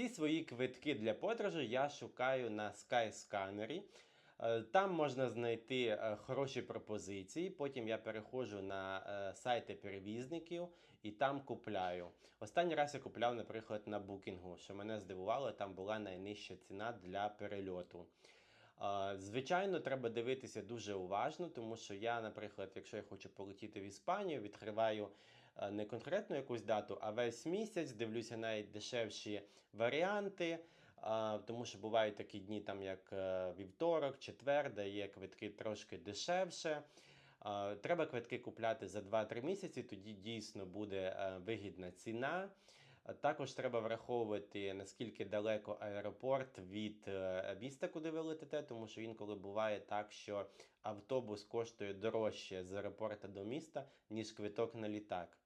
Всі свої квитки для подорожі я шукаю на Skyscanner. Е, Там можна знайти е, хороші пропозиції. Потім я переходжу на е, сайти перевізників і там купляю. Останній раз я купляв, наприклад, на букінгу, що мене здивувало, там була найнижча ціна для перельоту. Звичайно, треба дивитися дуже уважно, тому що я, наприклад, якщо я хочу полетіти в Іспанію, відкриваю не конкретну якусь дату, а весь місяць, дивлюся найдешевші варіанти. Тому що бувають такі дні, там як е, вівторок, четвер, де є квитки трошки дешевше. Треба квитки купляти за 2-3 місяці, тоді дійсно буде е, вигідна ціна. Також треба враховувати, наскільки далеко аеропорт від е, міста, куди ви летите, тому що інколи буває так, що автобус коштує дорожче з аеропорта до міста, ніж квиток на літак.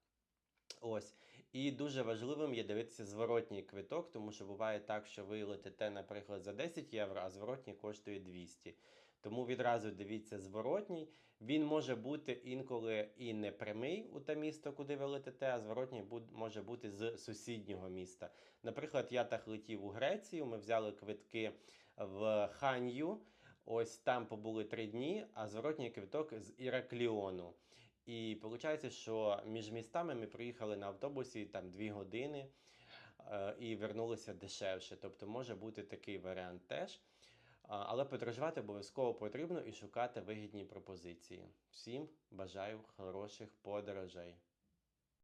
Ось. І дуже важливим є дивитися зворотній квиток, тому що буває так, що ви летите, наприклад, за 10 євро, а зворотній коштує 200. Тому відразу дивіться зворотній. Він може бути інколи і не прямий у те місто, куди ви летите, а зворотній може бути з сусіднього міста. Наприклад, я так летів у Грецію, ми взяли квитки в Ханью. Ось там побули три дні, а зворотній квиток з Іракліону. І виходить, що між містами ми приїхали на автобусі там дві години е, і вернулися дешевше. Тобто може бути такий варіант теж. Але подорожувати обов'язково потрібно і шукати вигідні пропозиції. Всім бажаю хороших подорожей.